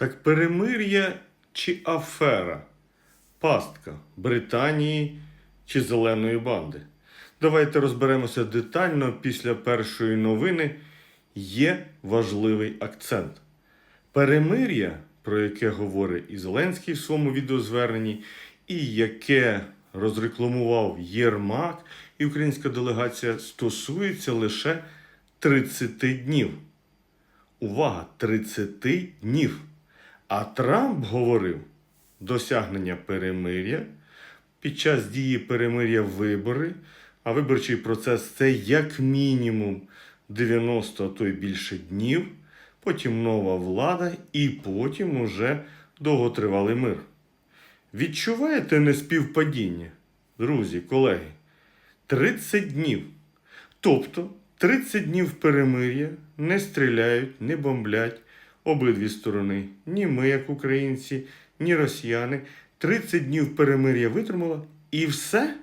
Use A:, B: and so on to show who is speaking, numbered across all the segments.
A: Так перемир'я чи афера? Пастка Британії чи зеленої банди? Давайте розберемося детально після першої новини. Є важливий акцент. Перемир'я, про яке говорить і Зеленський в своєму відеозверненні, і яке розрекламував Єрмак і українська делегація, стосується лише 30 днів. Увага, 30 днів. А Трамп говорив досягнення перемир'я під час дії перемир'я вибори, а виборчий процес це як мінімум 90, а то й більше днів, потім нова влада і потім уже довготривалий мир. Відчуваєте неспівпадіння, друзі, колеги? 30 днів. Тобто 30 днів перемир'я не стріляють, не бомблять обидві сторони. Ні ми, як українці, ні росіяни. 30 днів перемир'я витримало і все.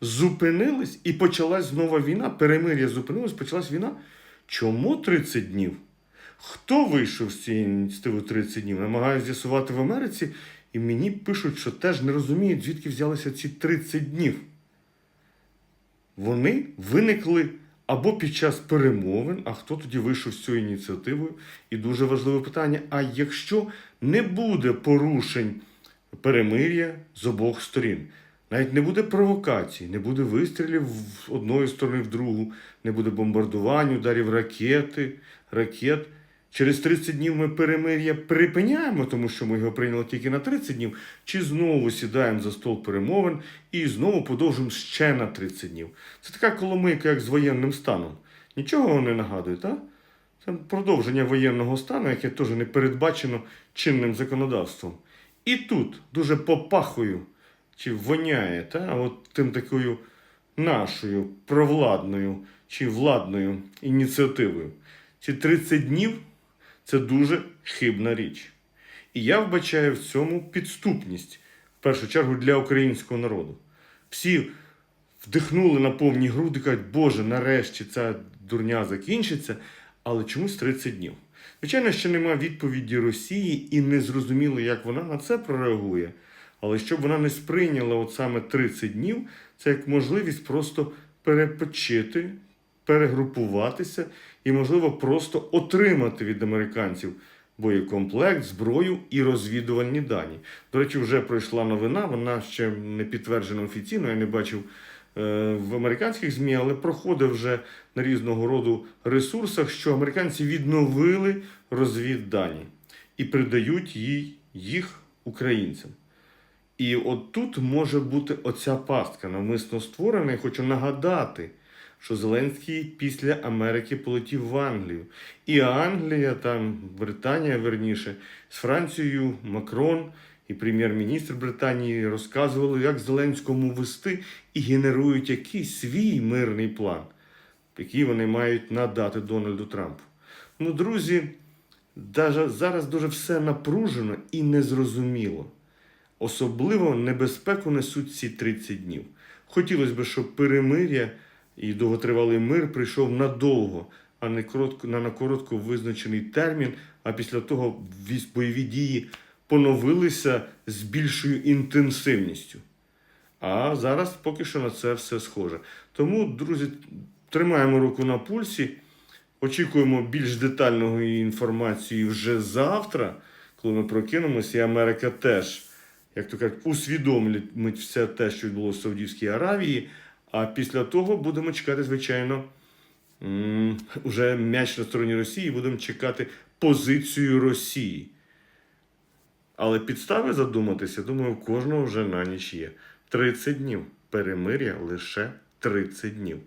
A: Зупинились і почалась знову війна. Перемир'я зупинилось, почалась війна. Чому 30 днів? Хто вийшов з цієї ініціативи 30 днів? Намагаюся з'ясувати в Америці, і мені пишуть, що теж не розуміють, звідки взялися ці 30 днів. Вони виникли або під час перемовин, а хто тоді вийшов з цією ініціативою? І дуже важливе питання: а якщо не буде порушень перемир'я з обох сторін? Навіть не буде провокацій, не буде вистрілів в одної сторони в другу, не буде бомбардувань, ударів ракети, ракет. Через 30 днів ми перемир'я припиняємо, тому що ми його прийняли тільки на 30 днів, чи знову сідаємо за стол перемовин і знову подовжуємо ще на 30 днів. Це така коломийка, як з воєнним станом. Нічого не нагадує, так? Це продовження воєнного стану, яке теж не передбачено чинним законодавством. І тут дуже попахою чи воняє, та? от тим такою нашою провладною чи владною ініціативою. Ці 30 днів це дуже хибна річ. І я вбачаю в цьому підступність, в першу чергу, для українського народу. Всі вдихнули на повні груди, кажуть, Боже, нарешті ця дурня закінчиться, але чомусь 30 днів. Звичайно, ще немає відповіді Росії і не зрозуміло, як вона на це прореагує. Але щоб вона не сприйняла от саме 30 днів, це як можливість просто перепочити, перегрупуватися і, можливо, просто отримати від американців боєкомплект, зброю і розвідувальні дані. До речі, вже пройшла новина, вона ще не підтверджена офіційно, я не бачив е, в американських ЗМІ, але проходить вже на різного роду ресурсах, що американці відновили розвіддані і передають їй, їх українцям. І от тут може бути оця пастка навмисно створена. Я хочу нагадати, що Зеленський після Америки полетів в Англію. І Англія, там Британія, верніше, з Францією Макрон і прем'єр-міністр Британії розказували, як Зеленському вести і генерують якийсь свій мирний план, який вони мають надати Дональду Трампу. Ну, друзі, даже зараз дуже все напружено і незрозуміло. Особливо небезпеку несуть ці 30 днів. Хотілося б, щоб перемир'я і довготривалий мир прийшов надовго, а не коротко, на, коротко визначений термін, а після того бойові дії поновилися з більшою інтенсивністю. А зараз поки що на це все схоже. Тому, друзі, тримаємо руку на пульсі. Очікуємо більш детальної інформації вже завтра, коли ми прокинемося, і Америка теж, як то кажуть, усвідомить все те, що відбулося в Саудівській Аравії. А після того будемо чекати, звичайно, вже м'яч на стороні Росії, будемо чекати позицію Росії. Але підстави задуматися, думаю, в кожного вже на ніч є. 30 днів. Перемир'я лише 30 днів.